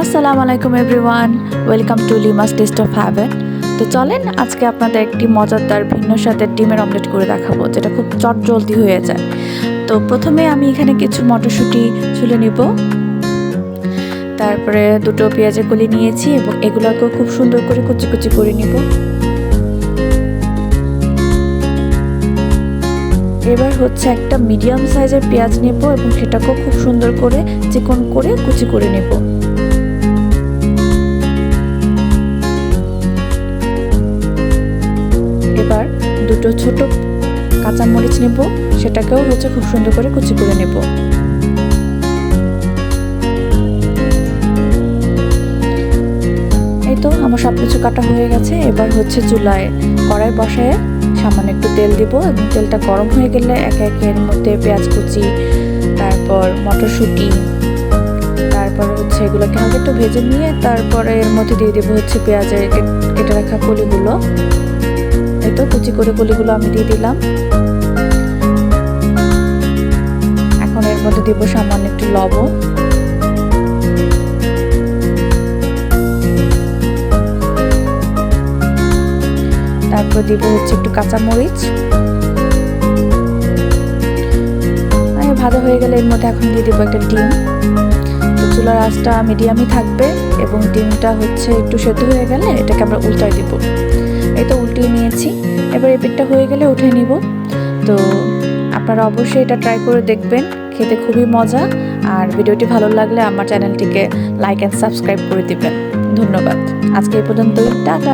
আসসালামু আলাইকুম everyone, welcome to Lima's taste of heaven. তো চলেন, আজকে আপনাদের একটি মজাদার ভিন্ন স্বাদের ডিমের অমলেট করে দেখাবো, যেটা খুব চট জলদি হয়ে যায়। তো প্রথমে আমি এখানে কিছু মটরশুঁটি ছুলে নিব। তারপরে দুটো পেঁয়াজের কলি নিয়েছি এবং এগুলোকেও খুব সুন্দর করে কুচি কুচি করে নিব। এবার হচ্ছে একটা মিডিয়াম সাইজের পেঁয়াজ নেব এবং সেটাকেও খুব সুন্দর করে চিকন করে কুচি করে নেব। দুটো ছোট কাঁচামরিচ নেব, সেটাকেও হচ্ছে খুব সুন্দর করে কুচি করে নেব। এই তো আমার সব কিছু কাটা হয়ে গেছে, এবার হচ্ছে চুলায় কড়াই বসায় সামান্য একটু তেল দিব। এবং তেলটা গরম হয়ে গেলে একে একে এর মধ্যে পেঁয়াজ কুচি, তারপর মটরশুঁটি, তারপর হচ্ছে এগুলোকে আগে একটু ভেজে নিয়ে তারপরে এর মধ্যে দিয়ে দেবো হচ্ছে পেঁয়াজের কেটে রাখা কলিগুলো এই তো কুচি করে কলিগুলো আমি দিয়ে দিলাম। এখন এর মধ্যে দিব সামান্য একটু লবণ। তারপর দিব হচ্ছে একটু কাঁচামরিচ। ভাজা হয়ে গেলে এর মধ্যে এখন দিয়ে দেবো একটা ডিম। তো চুলার আঁচটা মিডিয়ামই থাকবে এবং ডিমটা হচ্ছে একটু সেদ্ধ হয়ে গেলে এটাকে আমরা উল্টাই দিব। এই তো উল্টিয়ে নিয়েছি। এবার এই পেটটা হয়ে গেলে উঠে নিব। তো আপনারা অবশ্যই এটা ট্রাই করে দেখবেন। খেতে খুবই মজা। আর ভিডিওটি ভালো লাগলে আমার চ্যানেলটিকে লাইক অ্যান্ড সাবস্ক্রাইব করে দিবেন। ধন্যবাদ। আজকে এই পর্যন্ত টাটা।